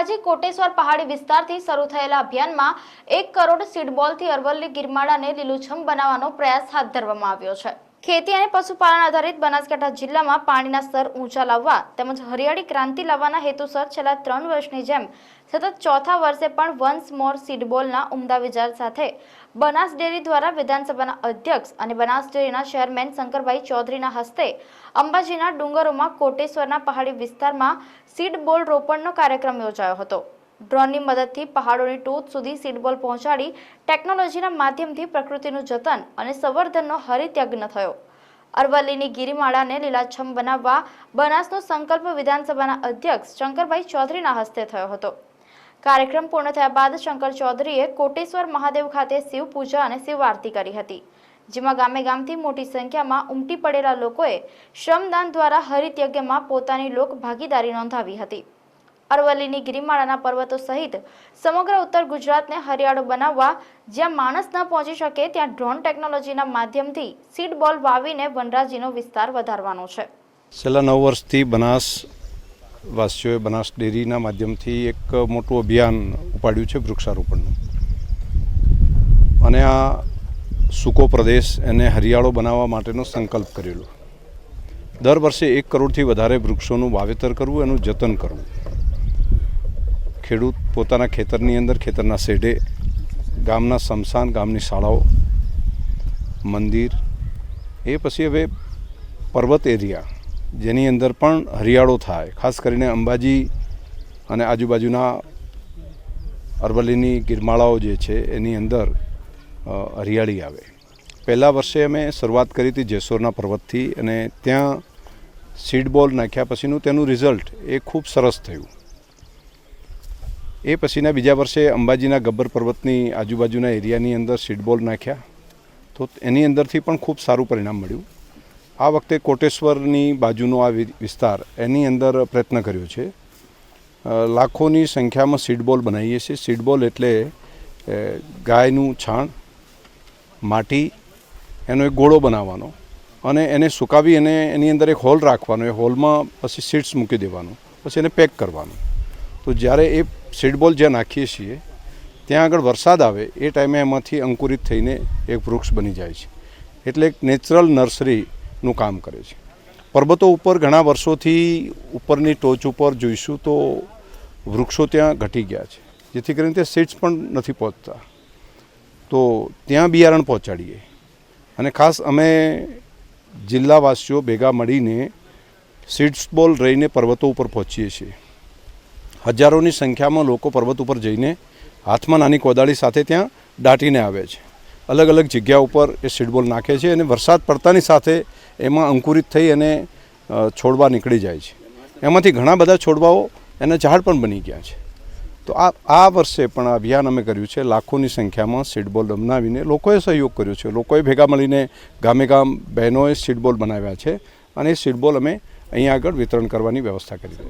અંબાજી કોટેશ્વર પહાડી વિસ્તારથી શરૂ થયેલા અભિયાનમાં એક કરોડ સીડબોલથી અરવલ્લી ગિરમાળાને લીલુંછમ બનાવવાનો પ્રયાસ હાથ ધરવામાં આવ્યો છે. ખેતી અને પશુપાલન આધારિત બનાસકાંઠા જિલ્લામાં પાણીના સ્તર ઊંચા લાવવા તેમજ હરિયાળી ક્રાંતિ લાવવાના હેતુસર છેલ્લા ત્રણ વર્ષની જેમ સતત ચોથા વર્ષે પણ વન્સ મોર સીડબોલના ઉમદા વિચાર સાથે બનાસ ડેરી દ્વારા વિધાનસભાના અધ્યક્ષ અને બનાસ ડેરીના ચેરમેન શંકરભાઈ ચૌધરીના હસ્તે અંબાજીના ડુંગરોમાં કોટેશ્વરના પહાડી વિસ્તારમાં સીડબોલ રોપણનો કાર્યક્રમ યોજાયો હતો. ડ્રોનની મદદથી પહાડોની ટોચ સુધી સીડબોલ પહોંચાડી ટેકનોલોજીના માધ્યમથી પ્રકૃતિનું જતન અને સંવર્ધનનો હરિત્યજ્ઞ થયો. અરવલ્લીની ગિરિમાળાને લીલાછમ બનાવવા બનાસનો સંકલ્પ વિધાનસભાના અધ્યક્ષ શંકરભાઈ ચૌધરીના હસ્તે થયો હતો. કાર્યક્રમ પૂર્ણ થયા બાદ શંકર ચૌધરીએ કોટેશ્વર મહાદેવ ખાતે શિવ પૂજા અને શિવ આરતી કરી હતી, જેમાં ગામે ગામથી મોટી સંખ્યામાં ઉમટી પડેલા લોકોએ શ્રમદાન દ્વારા હરિતયજ્ઞમાં પોતાની લોક ભાગીદારી નોંધાવી હતી. અરવલ્લીની ગિરિમાળાના પર્વતો સહિત સમગ્ર ઉત્તર ગુજરાતને હરિયાળો બનાવવા જ્યાં માણસ ન પહોંચી શકે ત્યાં ડ્રોન ટેકનોલોજીના માધ્યમથી સીડ બોલ વાવીને વનરાજીનો વિસ્તાર વધારવાનો છે. છેલ્લા નવ વર્ષથી બનાસ વાસીઓએ બનાસ ડેરીના માધ્યમથી એક મોટું અભિયાન ઉપાડ્યું છે વૃક્ષારોપણનું. અને આ સૂકો પ્રદેશ એને હરિયાળો બનાવવા માટેનો સંકલ્પ કરેલો. દર વર્ષે એક કરોડથી વધારે વૃક્ષોનું વાવેતર કરવું, એનું જતન કરવું. ખેડૂત પોતાના ખેતરની અંદર, ખેતરના શેઢે ગામના સમસાન ગામની શાળાઓ, મંદિર, એ પછી હવે પર્વત એરિયા, જેની અંદર પણ હરિયાળો થાય. ખાસ કરીને અંબાજી અને આજુબાજુના અરવલ્લીની ગિરમાળાઓ જે છે, એની અંદર હરિયાળી આવે. પહેલાં વર્ષે અમે શરૂઆત કરી હતી જેસોરના પર્વતથી અને ત્યાં સીડ બોલ નાખ્યા પછીનું તેનું રિઝલ્ટ એ ખૂબ સરસ થયું. એ પછીના બીજા વર્ષે અંબાજીના ગબ્બર પર્વતની આજુબાજુના એરિયાની અંદર સીડબોલ નાખ્યા. તો એની અંદરથી પણ ખૂબ સારું પરિણામ મળ્યું. આ વખતે કોટેશ્વરની બાજુનો આ વિસ્તાર એની અંદર પ્રયત્ન કર્યો છે. લાખોની સંખ્યામાં સીડબોલ બનાવીએ છીએ. સીડબોલ એટલે ગાયનું છાણ, માટી, એનો એક ગોળો બનાવવાનો અને એને સુકાવી અને એની અંદર એક હોલ રાખવાનો. એ હોલમાં પછી સીડ્સ મૂકી દેવાનું. પછી એને પેક કરવાનું. તો જ્યારે એ સીડબોલ જ્યાં નાખીએ છીએ, ત્યાં આગળ વરસાદ આવે, એ ટાઈમે એમાંથી અંકુરિત થઈને એક વૃક્ષ બની જાય છે. એટલે એક નેચરલ નર્સરીનું કામ કરે છે. પર્વતો ઉપર ઘણા વર્ષોથી ઉપરની ટોચ ઉપર જોઈશું તો વૃક્ષો ત્યાં ઘટી ગયા છે. જેથી કરીને તે સીડ્સ પણ નથી પહોંચતા. તો ત્યાં બિયારણ પહોંચાડીએ. અને ખાસ અમે જિલ્લાવાસીઓ ભેગા મળીને સીડ્સ બોલ રહીને પર્વતો ઉપર પહોંચીએ છીએ. હજારોની સંખ્યામાં લોકો પર્વત ઉપર જઈને હાથમાં નાની કોદાળી સાથે ત્યાં દાટીને આવે છે. અલગ અલગ જગ્યા ઉપર એ સીડબોલ નાખે છે અને વરસાદ પડતાની સાથે એમાં અંકુરિત થઈ અને છોડવા નીકળી જાય છે. એમાંથી ઘણા બધા છોડવાઓ એના ઝાડ પણ બની ગયા છે. તો આ આ વર્ષે પણ અભિયાન અમે કર્યું છે, લાખોની સંખ્યામાં સીડબોલ બનાવીને લોકોએ સહયોગ કર્યો છે. લોકોએ ભેગા મળીને ગામે ગામ બહેનોએ સીડબોલ બનાવ્યા છે અને એ સીડબોલ અમે અહીંયા આગળ વિતરણ કરવાની વ્યવસ્થા કરી રહી છે